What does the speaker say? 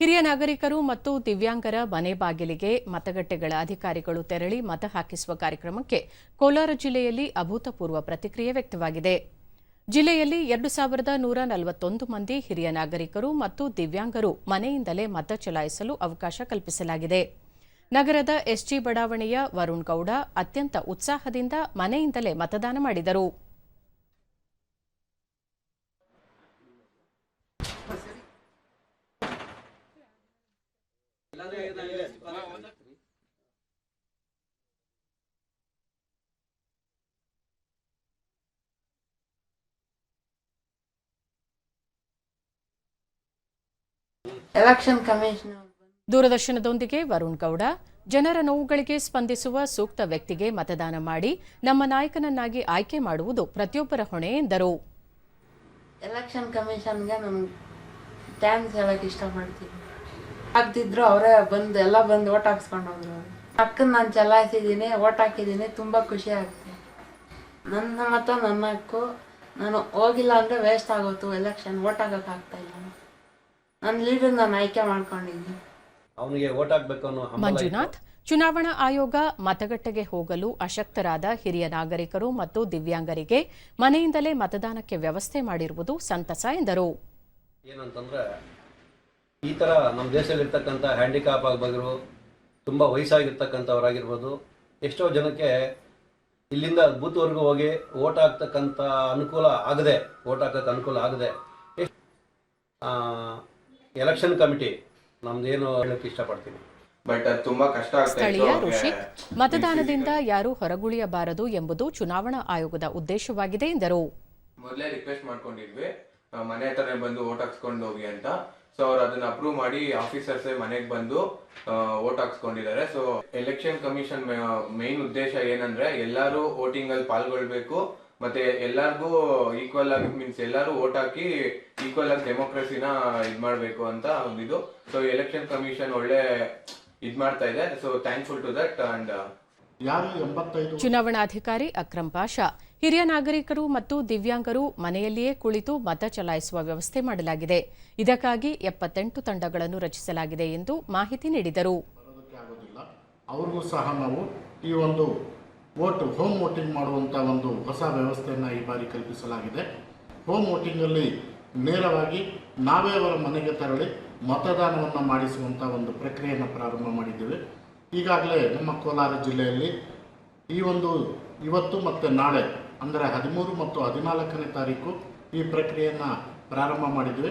ಹಿರಿಯ ನಾಗರಿಕರು ಮತ್ತು ದಿವ್ಯಾಂಗರ ಮನೆ ಬಾಗಿಲಿಗೆ ಮತಗಟ್ಟೆಗಳ ಅಧಿಕಾರಿಗಳು ತೆರಳಿ ಮತ ಹಾಕಿಸುವ ಕಾರ್ಯಕ್ರಮಕ್ಕೆ ಕೋಲಾರ ಜಿಲ್ಲೆಯಲ್ಲಿ ಅಭೂತಪೂರ್ವ ಪ್ರತಿಕ್ರಿಯೆ ವ್ಯಕ್ತವಾಗಿದೆ. ಜಿಲ್ಲೆಯಲ್ಲಿ ಎರಡು ಸಾವಿರದ ನೂರ ನಲವತ್ತೊಂದು ಮಂದಿ ಹಿರಿಯ ನಾಗರಿಕರು ಮತ್ತು ದಿವ್ಯಾಂಗರು ಮನೆಯಿಂದಲೇ ಮತ ಚಲಾಯಿಸಲು ಅವಕಾಶ ಕಲ್ಪಿಸಲಾಗಿದೆ. ನಗರದ ಎಸ್ಜಿ ಬಡಾವಣೆಯ ವರುಣ್ ಗೌಡ ಅತ್ಯಂತ ಉತ್ಸಾಹದಿಂದ ಮನೆಯಿಂದಲೇ ಮತದಾನ ಮಾಡಿದರು. ಎಲೆಕ್ಷನ್ ಕಮಿಷನ್ ದೂರದರ್ಶನದೊಂದಿಗೆ ವರುಣ್ ಗೌಡ ಜನರ ನೋವುಗಳಿಗೆ ಸ್ಪಂದಿಸುವ ಸೂಕ್ತ ವ್ಯಕ್ತಿಗೆ ಮತದಾನ ಮಾಡಿ ನಮ್ಮ ನಾಯಕನನ್ನಾಗಿ ಆಯ್ಕೆ ಮಾಡುವುದು ಪ್ರತಿಯೊಬ್ಬರ ಹೊಣೆ ಎಂದರು. ಎಲೆಕ್ಷನ್ ಕಮಿಷನ್ಗೆ ನಮ್ಗೆ ಥ್ಯಾಂಕ್ಸ್ ಹೇಳಕ್ ಇಷ್ಟಪಡ್ತೀನಿ. ಆಗ್ತಿದ್ರು ಅವರೇ ಬಂದು ಎಲ್ಲ ಬಂದು ಓಟ್ ಹಾಕ್ಸ್ಕೊಂಡು ಹೋದ್ರು ಅಕ್ಕನ ನಾನು ಚಲಾಯಿಸಿದ್ದೀನಿ ಓಟ್ ಹಾಕಿದ್ದೀನಿ ತುಂಬ ಖುಷಿ ಆಗುತ್ತೆ. ನನ್ನ ಮತ ನನ್ನ ಹಕ್ಕು. ನಾನು ಹೋಗಿಲ್ಲ ಅಂದರೆ ವೇಸ್ಟ್ ಆಗೋತು ಎಲೆಕ್ಷನ್ ಓಟ್ ಹಾಕಕ್ಕೆ ಆಗ್ತಾ ಇಲ್ಲ. ನನ್ನ ಲೀಡರ್ ನಾನು ಆಯ್ಕೆ ಮಾಡ್ಕೊಂಡಿದ್ದೀನಿ. ಅವನಿಗೆ ಓಟ್ ಹಾಕ್ಬೇಕು ಅನ್ನೋ. ಮಂಜುನಾಥ್ ಚುನಾವಣಾ ಆಯೋಗ ಮತಗಟ್ಟೆಗೆ ಹೋಗಲು ಅಶಕ್ತರಾದ ಹಿರಿಯ ನಾಗರಿಕರು ಮತ್ತು ದಿವ್ಯಾಂಗರಿಗೆ ಮನೆಯಿಂದಲೇ ಮತದಾನಕ್ಕೆ ವ್ಯವಸ್ಥೆ ಮಾಡಿರುವುದು ಸಂತಸ ಎಂದರು. ಏನಂತಂದ್ರೆ ಈ ಥರ ನಮ್ಮ ದೇಶದಲ್ಲಿರ್ತಕ್ಕಂಥ ಹ್ಯಾಂಡಿಕ್ಯಾಪ್ ಆಗಬಾಗಿರು ತುಂಬ ವಯಸ್ಸಾಗಿರ್ತಕ್ಕಂಥವ್ರಾಗಿರ್ಬೋದು. ಎಷ್ಟೋ ಜನಕ್ಕೆ ಇಲ್ಲಿಂದ ಬೂತ್ವರೆಗೂ ಹೋಗಿ ಓಟ್ ಹಾಕ್ತಕ್ಕಂಥ ಅನುಕೂಲ ಆಗದೆ ಓಟ್ ಹಾಕಕ್ಕೆ ಅನುಕೂಲ ಆಗದೆ ಎಲೆಕ್ಷನ್ ಕಮಿಟಿ ನಮ್ದೇನು ಹೇಳಕ್ಕೆ ಇಷ್ಟಪಡ್ತೀನಿ. ಬಟ್ ತುಂಬಾ ಕಷ್ಟ ಸ್ಥಳೀಯ ಋಷಿ ಋಷಿಕ್ ಮತದಾನದಿಂದ ಯಾರು ಹೊರಗುಳಿಯಬಾರದು ಎಂಬುದು ಚುನಾವಣಾ ಆಯೋಗದ ಉದ್ದೇಶವಾಗಿದೆ ಎಂದರು. ಮೊದಲೇ ರಿಕ್ವೆಸ್ಟ್ ಮಾಡ್ಕೊಂಡಿದ್ವಿ. ಮನೆ ಹತ್ರನೇ ಬಂದು ಓಟ್ ಹಾಕ್ಸ್ಕೊಂಡು ಹೋಗಿ ಅಂತ. ಸೊ ಅವ್ರು ಅದನ್ನ ಅಪ್ರೂವ್ ಮಾಡಿ ಆಫೀಸರ್ಸೇ ಮನೆಗೆ ಬಂದು ಓಟ್ ಹಾಕ್ಸ್ಕೊಂಡಿದ್ದಾರೆ. ಸೊ ಎಲೆಕ್ಷನ್ ಕಮಿಷನ್ ಮೇನ್ ಉದ್ದೇಶ ಏನಂದ್ರೆ ಎಲ್ಲರೂ ವೋಟಿಂಗ್ ಅಲ್ಲಿ ಪಾಲ್ಗೊಳ್ಬೇಕು. ಮತ್ತೆ ಎಲ್ಲಾರ್ಗೂ ಈಕ್ವಲ್ ಆಗಿ ಮೀನ್ಸ್ ಎಲ್ಲರೂ ಓಟ್ ಹಾಕಿ ಈಕ್ವಲ್ ಆಗಿ ಡೆಮೋಕ್ರಸಿನ ಇದ್ ಮಾಡ್ಬೇಕು ಅಂತ ಒಂದಿದು. ಸೊ ಎಲೆಕ್ಷನ್ ಕಮಿಷನ್ ಒಳ್ಳೆ ಇದ್ ಮಾಡ್ತಾ ಇದೆ. So thankful to that and ಯಾರು ಚುನಾವಣಾಧಿಕಾರಿ ಅಕ್ರಮ್ ಪಾಷಾ. ಹಿರಿಯ ನಾಗರಿಕರು ಮತ್ತು ದಿವ್ಯಾಂಗರು ಮನೆಯಲ್ಲಿಯೇ ಕುಳಿತು ಮತ ಚಲಾಯಿಸುವ ವ್ಯವಸ್ಥೆ ಮಾಡಲಾಗಿದೆ. ಇದಕ್ಕಾಗಿ ಎಪ್ಪತ್ತೆಂಟು ತಂಡಗಳನ್ನು ರಚಿಸಲಾಗಿದೆ ಎಂದು ಮಾಹಿತಿ ನೀಡಿದರು. ಅವರಿಗೂ ಸಹ ನಾವು ಈ ಒಂದು ವೋಟ್, ಹೋಮ್ ವೋಟಿಂಗ್ ಮಾಡುವಂಥ ಒಂದು ಹೊಸ ವ್ಯವಸ್ಥೆಯನ್ನು ಈ ಬಾರಿ ಕಲ್ಪಿಸಲಾಗಿದೆ. ಹೋಮ್ ವೋಟಿಂಗಲ್ಲಿ ನೇರವಾಗಿ ನಾವೇ ಅವರ ಮನೆಗೆ ತೆರಳಿ ಮತದಾನವನ್ನು ಮಾಡಿಸುವಂಥ ಒಂದು ಪ್ರಕ್ರಿಯೆಯನ್ನು ಪ್ರಾರಂಭ ಮಾಡಿದ್ದೇವೆ. ಈಗಾಗಲೇ ನಮ್ಮ ಕೋಲಾರ ಜಿಲ್ಲೆಯಲ್ಲಿ ಈ ಒಂದು ಇವತ್ತು ಮತ್ತು ನಾಳೆ ಅಂದರೆ ಹದಿಮೂರು ಮತ್ತು ಹದಿನಾಲ್ಕನೇ ತಾರೀಕು ಈ ಪ್ರಕ್ರಿಯೆಯನ್ನು ಪ್ರಾರಂಭ ಮಾಡಿದ್ವಿ.